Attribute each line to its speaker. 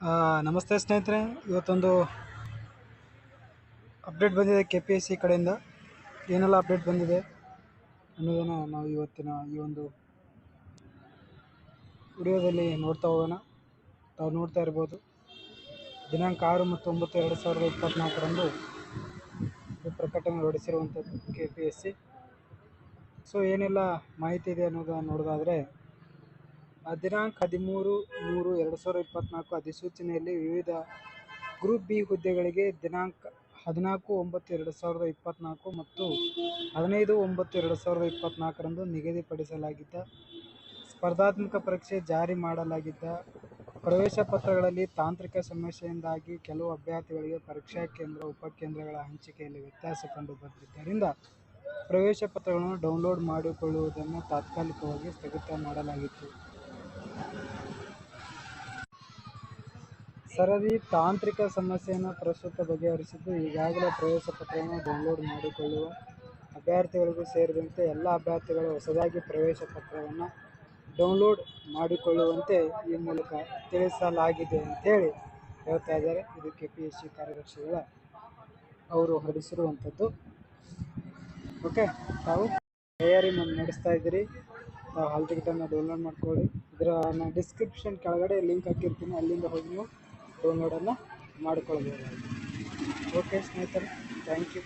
Speaker 1: ನಮಸ್ತೆ ಸ್ನೇಹಿತರೆ. ಇವತ್ತೊಂದು ಅಪ್ಡೇಟ್ ಬಂದಿದೆ ಕೆ ಪಿ ಎಸ್ ಸಿ ಕಡೆಯಿಂದ. ಏನೆಲ್ಲ ಅಪ್ಡೇಟ್ ಬಂದಿದೆ ಅನ್ನೋದನ್ನು ನಾವು ಇವತ್ತಿನ ಈ ಒಂದು ವಿಡಿಯೋದಲ್ಲಿ ನೋಡ್ತಾ ಹೋಗೋಣ. ತಾವು ನೋಡ್ತಾ ಇರ್ಬೋದು. ದಿನಾಂಕ ಆರು ಮತ್ತು ಒಂಬತ್ತು ಎರಡು ಸಾವಿರದ ಇಪ್ಪತ್ತ್ನಾಲ್ಕರಂದು ಪ್ರಕಟಣೆ ಹೊರಡಿಸಿರುವಂಥದ್ದು K P S C so ಏನೆಲ್ಲ ಮಾಹಿತಿ ಇದೆ ಅನ್ನೋದನ್ನು ನೋಡೋದಾದರೆ ದಿನಾಂಕ ಹದಿಮೂರು ಮೂರು ಎರಡು ಸಾವಿರದ ಇಪ್ಪತ್ನಾಲ್ಕು ಅಧಿಸೂಚನೆಯಲ್ಲಿ ವಿವಿಧ ಗ್ರೂಪ್ ಬಿ ಹುದ್ದೆಗಳಿಗೆ ದಿನಾಂಕ ಹದಿನಾಲ್ಕು ಒಂಬತ್ತು ಎರಡು ಸಾವಿರದ ಇಪ್ಪತ್ನಾಲ್ಕು ಮತ್ತು ಹದಿನೈದು ಒಂಬತ್ತು ಎರಡು ಸಾವಿರದ ಇಪ್ಪತ್ನಾಲ್ಕರಂದು ನಿಗದಿಪಡಿಸಲಾಗಿದ್ದ ಸ್ಪರ್ಧಾತ್ಮಕ ಪರೀಕ್ಷೆ ಜಾರಿ ಮಾಡಲಾಗಿದ್ದ ಪ್ರವೇಶ ಪತ್ರಗಳಲ್ಲಿ ತಾಂತ್ರಿಕ ಸಮಸ್ಯೆಯಿಂದಾಗಿ ಕೆಲವು ಅಭ್ಯರ್ಥಿಗಳಿಗೆ ಪರೀಕ್ಷಾ ಕೇಂದ್ರ ಉಪಕೇಂದ್ರಗಳ ಹಂಚಿಕೆಯಲ್ಲಿ ವ್ಯತ್ಯಾಸ ಕಂಡು ಬಂದಿದ್ದರಿಂದ ಪ್ರವೇಶ ಪತ್ರಗಳನ್ನು ಡೌನ್ಲೋಡ್ ಮಾಡಿಕೊಳ್ಳುವುದನ್ನು ತಾತ್ಕಾಲಿಕವಾಗಿ ಸ್ಥಗಿತ ಮಾಡಲಾಗಿತ್ತು. ಸರದಿ ತಾಂತ್ರಿಕ ಸಮಸ್ಯೆಯನ್ನು ಪ್ರಸ್ತುತ ಬಗೆಹರಿಸಿದ್ದು ಈಗಾಗಲೇ ಪ್ರವೇಶ ಪತ್ರವನ್ನು ಡೌನ್ಲೋಡ್ ಮಾಡಿಕೊಳ್ಳುವ ಅಭ್ಯರ್ಥಿಗಳಿಗೂ ಸೇರಿದಂತೆ ಎಲ್ಲ ಅಭ್ಯರ್ಥಿಗಳು ಹೊಸದಾಗಿ ಪ್ರವೇಶ ಪತ್ರವನ್ನು ಡೌನ್ಲೋಡ್ ಮಾಡಿಕೊಳ್ಳುವಂತೆ ಈ ಮೂಲಕ ತಿಳಿಸಲಾಗಿದೆ ಅಂತೇಳಿ ಹೇಳ್ತಾ ಇದ್ದಾರೆ. ಇದು ಕೆ ಪಿ ಎಸ್ ಸಿ ಕಾರ್ಯದರ್ಶಿಗಳ ಅವರು ಹೊರಡಿಸಿರುವಂಥದ್ದು. ಓಕೆ ತಾವು ತಯಾರಿ ನಡೆಸ್ತಾ ಇದ್ದೀರಿ. ತಾವು ಹಾಲ್ ಟಿಕೆಟನ್ನು ಡೌನ್ಲೋಡ್ ಮಾಡ್ಕೊಳ್ಳಿ. ಇದರ ನಾನು ಡಿಸ್ಕ್ರಿಪ್ಷನ್ ಕೆಳಗಡೆ ಲಿಂಕ್ ಹಾಕಿರ್ತೀನಿ. ಅಲ್ಲಿಂದ ಹೋಗಿ ನೀವು ಡೌನ್ಲೋಡನ್ನು ಮಾಡ್ಕೊಳ್ಬೋದು. ಓಕೆ ಸ್ನೇಹಿತರೆ ಥ್ಯಾಂಕ್ ಯು